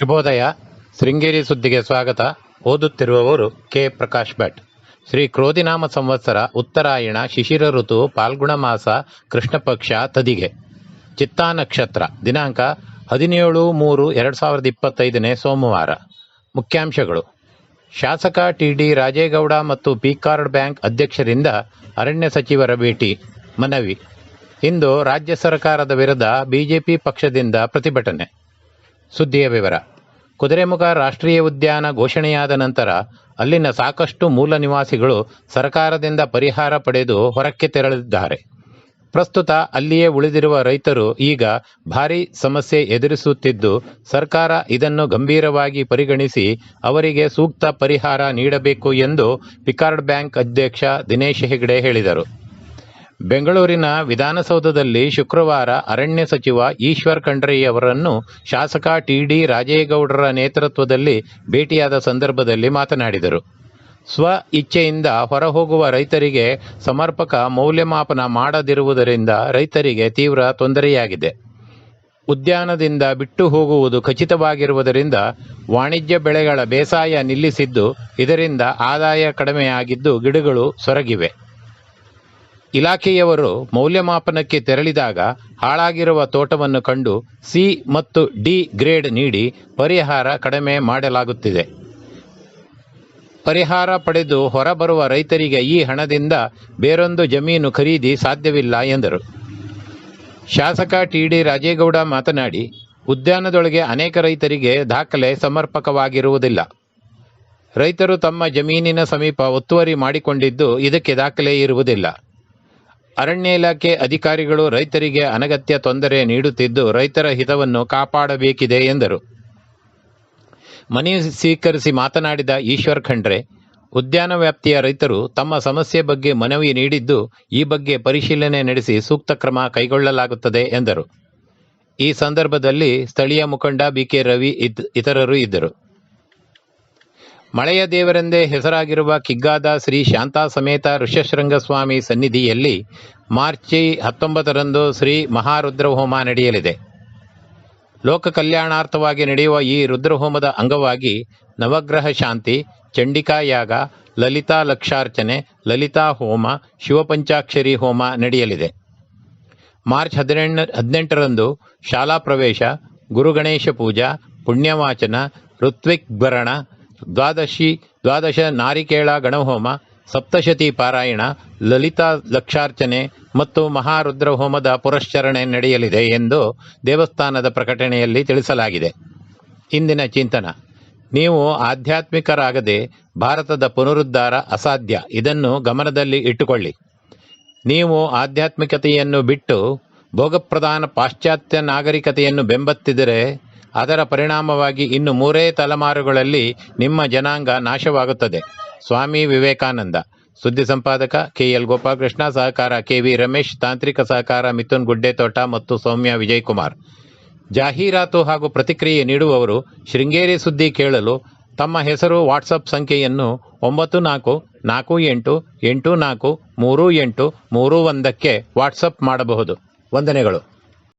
ಶುಭೋದಯ. ಶೃಂಗೇರಿ ಸುದ್ದಿಗೆ ಸ್ವಾಗತ. ಓದುತ್ತಿರುವವರು ಕೆ. ಪ್ರಕಾಶ್ ಭಟ್. ಶ್ರೀ ಕ್ರೋಧಿನಾಮ ಸಂವತ್ಸರ ಉತ್ತರಾಯಣ ಶಿಶಿರ ಋತು ಪಾಲ್ಗುಣ ಮಾಸ ಕೃಷ್ಣ ಪಕ್ಷ ತದಿಗೆ. ಚಿತ್ತಾ ನಕ್ಷತ್ರ. ದಿನಾಂಕ ಹದಿನೇಳು ಮೂರು ಎರಡು ಸಾವಿರದ ಇಪ್ಪತ್ತೈದನೇ ಸೋಮವಾರ. ಮುಖ್ಯಾಂಶಗಳು. ಶಾಸಕ ಟಿ ಡಿ ರಾಜೇಗೌಡ ಮತ್ತು ಪಿಕಾರ್ಡ್ ಬ್ಯಾಂಕ್ ಅಧ್ಯಕ್ಷರಿಂದ ಅರಣ್ಯ ಸಚಿವರ ಭೇಟಿ. ಮನವಿ. ಇಂದು ರಾಜ್ಯ ಸರ್ಕಾರದ ವಿರುದ್ಧ ಬಿಜೆಪಿ ಪಕ್ಷದಿಂದ ಪ್ರತಿಭಟನೆ. ಸುದ್ದಿಯ ವಿವರ. ಕುದುರೆಮುಖ ರಾಷ್ಟ್ರೀಯ ಉದ್ಯಾನ ಘೋಷಣೆಯಾದ ನಂತರ ಅಲ್ಲಿನ ಸಾಕಷ್ಟು ಮೂಲ ನಿವಾಸಿಗಳು ಸರ್ಕಾರದಿಂದ ಪರಿಹಾರ ಪಡೆದು ಹೊರಕ್ಕೆ ತೆರಳಿದ್ದಾರೆ. ಪ್ರಸ್ತುತ ಅಲ್ಲಿಯೇ ಉಳಿದಿರುವ ರೈತರು ಈಗ ಭಾರಿ ಸಮಸ್ಯೆ ಎದುರಿಸುತ್ತಿದ್ದು, ಸರ್ಕಾರ ಇದನ್ನು ಗಂಭೀರವಾಗಿ ಪರಿಗಣಿಸಿ ಅವರಿಗೆ ಸೂಕ್ತ ಪರಿಹಾರ ನೀಡಬೇಕು ಎಂದು ಪಿಕಾರ್ಡ್ ಬ್ಯಾಂಕ್ ಅಧ್ಯಕ್ಷ ದಿನೇಶ್ ಹೆಗ್ಡೆ ಹೇಳಿದರು. ಬೆಂಗಳೂರಿನ ವಿಧಾನಸೌಧದಲ್ಲಿ ಶುಕ್ರವಾರ ಅರಣ್ಯ ಸಚಿವ ಈಶ್ವರ್ ಖಂಡ್ರೆಯವರನ್ನು ಶಾಸಕ ಟಿಡಿ ರಾಜೇಗೌಡರ ನೇತೃತ್ವದಲ್ಲಿ ಭೇಟಿಯಾದ ಸಂದರ್ಭದಲ್ಲಿ ಮಾತನಾಡಿದರು. ಸ್ವ ಇಚ್ಛೆಯಿಂದ ಹೊರಹೋಗುವ ರೈತರಿಗೆ ಸಮರ್ಪಕ ಮೌಲ್ಯಮಾಪನ ಮಾಡದಿರುವುದರಿಂದ ರೈತರಿಗೆ ತೀವ್ರ ತೊಂದರೆಯಾಗಿದೆ. ಉದ್ಯಾನದಿಂದ ಬಿಟ್ಟು ಹೋಗುವುದು ಖಚಿತವಾಗಿರುವುದರಿಂದ ವಾಣಿಜ್ಯ ಬೆಳೆಗಳ ಬೇಸಾಯ ನಿಲ್ಲಿಸಿದ್ದು ಇದರಿಂದ ಆದಾಯ ಕಡಿಮೆಯಾಗಿದ್ದು ಗಿಡಗಳು ಸೊರಗಿವೆ. ಇಲಾಖೆಯವರು ಮೌಲ್ಯಮಾಪನಕ್ಕೆ ತೆರಳಿದಾಗ ಹಾಳಾಗಿರುವ ತೋಟವನ್ನು ಕಂಡು ಸಿ ಮತ್ತು ಡಿ ಗ್ರೇಡ್ ನೀಡಿ ಪರಿಹಾರ ಕಡಿಮೆ ಮಾಡಲಾಗುತ್ತಿದೆ. ಪರಿಹಾರ ಪಡೆದು ಹೊರಬರುವ ರೈತರಿಗೆ ಈ ಹಣದಿಂದ ಬೇರೊಂದು ಜಮೀನು ಖರೀದಿ ಸಾಧ್ಯವಿಲ್ಲ ಎಂದರು. ಶಾಸಕ ಟಿ ಡಿ ರಾಜೇಗೌಡ ಮಾತನಾಡಿ, ಉದ್ಯಾನದೊಳಗೆ ಅನೇಕ ರೈತರಿಗೆ ದಾಖಲೆ ಸಮರ್ಪಕವಾಗಿರುವುದಿಲ್ಲ. ರೈತರು ತಮ್ಮ ಜಮೀನಿನ ಸಮೀಪ ಒತ್ತುವರಿ ಮಾಡಿಕೊಂಡಿದ್ದು ಇದಕ್ಕೆ ದಾಖಲೆ ಇರುವುದಿಲ್ಲ. ಅರಣ್ಯ ಇಲಾಖೆ ಅಧಿಕಾರಿಗಳು ರೈತರಿಗೆ ಅನಗತ್ಯ ತೊಂದರೆ ನೀಡುತ್ತಿದ್ದು ರೈತರ ಹಿತವನ್ನು ಕಾಪಾಡಬೇಕಿದೆ ಎಂದರು. ಮನವಿ ಸ್ವೀಕರಿಸಿ ಮಾತನಾಡಿದ ಈಶ್ವರ್ ಖಂಡ್ರೆ, ಉದ್ಯಾನ ವ್ಯಾಪ್ತಿಯ ರೈತರು ತಮ್ಮ ಸಮಸ್ಯೆ ಬಗ್ಗೆ ಮನವಿ ನೀಡಿದ್ದು ಈ ಬಗ್ಗೆ ಪರಿಶೀಲನೆ ನಡೆಸಿ ಸೂಕ್ತ ಕ್ರಮ ಕೈಗೊಳ್ಳಲಾಗುತ್ತದೆ ಎಂದರು. ಈ ಸಂದರ್ಭದಲ್ಲಿ ಸ್ಥಳೀಯ ಮುಖಂಡ ಬಿಕೆ ರವಿ ಇತರರು ಇದ್ದರು. ಮಳೆಯ ದೇವರೆಂದೇ ಹೆಸರಾಗಿರುವ ಕಿಗ್ಗಾದ ಶ್ರೀ ಶಾಂತಾ ಸಮೇತ ಋಷ್ಯಶೃಂಗಸ್ವಾಮಿ ಸನ್ನಿಧಿಯಲ್ಲಿ ಮಾರ್ಚ್ ಹತ್ತೊಂಬತ್ತರಂದು ಶ್ರೀ ಮಹಾರುದ್ರಹೋಮ ನಡೆಯಲಿದೆ. ಲೋಕ ಕಲ್ಯಾಣಾರ್ಥವಾಗಿ ನಡೆಯುವ ಈ ರುದ್ರಹೋಮದ ಅಂಗವಾಗಿ ನವಗ್ರಹ ಶಾಂತಿ, ಚಂಡಿಕಾ ಯಾಗ, ಲಲಿತಾ ಲಕ್ಷಾರ್ಚನೆ, ಲಲಿತಾ ಹೋಮ, ಶಿವಪಂಚಾಕ್ಷರಿ ಹೋಮ ನಡೆಯಲಿದೆ. ಮಾರ್ಚ್ ಹದಿನೆಂಟು ಹದಿನೆಂಟರಂದು ಶಾಲಾ ಪ್ರವೇಶ, ಗುರುಗಣೇಶ ಪೂಜಾ, ಪುಣ್ಯವಾಚನ ಋತ್ವಿಗ್ಭರಣ ದ್ವಾದಶಿ, ದ್ವಾದಶ ನಾರಿಕೇಳ ಗಣಹೋಮ, ಸಪ್ತಶತಿ ಪಾರಾಯಣ, ಲಲಿತಾ ಲಕ್ಷಾರ್ಚನೆ ಮತ್ತು ಮಹಾರುದ್ರ ಹೋಮದ ಪುರಶ್ಚರಣೆ ನಡೆಯಲಿದೆ ಎಂದು ದೇವಸ್ಥಾನದ ಪ್ರಕಟಣೆಯಲ್ಲಿ ತಿಳಿಸಲಾಗಿದೆ. ಇಂದಿನ ಚಿಂತನ. ನೀವು ಆಧ್ಯಾತ್ಮಿಕರಾಗದೆ ಭಾರತದ ಪುನರುದ್ಧಾರ ಅಸಾಧ್ಯ. ಇದನ್ನು ಗಮನದಲ್ಲಿ ಇಟ್ಟುಕೊಳ್ಳಿ. ನೀವು ಆಧ್ಯಾತ್ಮಿಕತೆಯನ್ನು ಬಿಟ್ಟು ಭೋಗಪ್ರಧಾನ ಪಾಶ್ಚಾತ್ಯ ನಾಗರಿಕತೆಯನ್ನು ಬೆಂಬತ್ತಿದರೆ ಅದರ ಪರಿಣಾಮವಾಗಿ ಇನ್ನು ಮೂರೇ ತಲೆಮಾರುಗಳಲ್ಲಿ ನಿಮ್ಮ ಜನಾಂಗ ನಾಶವಾಗುತ್ತದೆ. ಸ್ವಾಮಿ ವಿವೇಕಾನಂದ. ಸುದ್ದಿ ಸಂಪಾದಕ ಕೆಎಲ್ ಗೋಪಾಲಕೃಷ್ಣ, ಸಹಕಾರ ಕೆವಿ ರಮೇಶ್, ತಾಂತ್ರಿಕ ಸಹಕಾರ ಮಿಥುನ್ ಗುಡ್ಡೆತೋಟ ಮತ್ತು ಸೌಮ್ಯ ವಿಜಯಕುಮಾರ್. ಜಾಹೀರಾತು ಹಾಗೂ ಪ್ರತಿಕ್ರಿಯೆ ನೀಡುವವರು ಶೃಂಗೇರಿ ಸುದ್ದಿ ಕೇಳಲು ತಮ್ಮ ಹೆಸರು, ವಾಟ್ಸಪ್ ಸಂಖ್ಯೆಯನ್ನು ಒಂಬತ್ತು ನಾಲ್ಕು ನಾಲ್ಕು ಎಂಟು ಎಂಟು ನಾಲ್ಕು ಮೂರು ಎಂಟು ಮೂರು ಒಂದಕ್ಕೆ ವಾಟ್ಸಪ್ ಮಾಡಬಹುದು. ವಂದನೆಗಳು.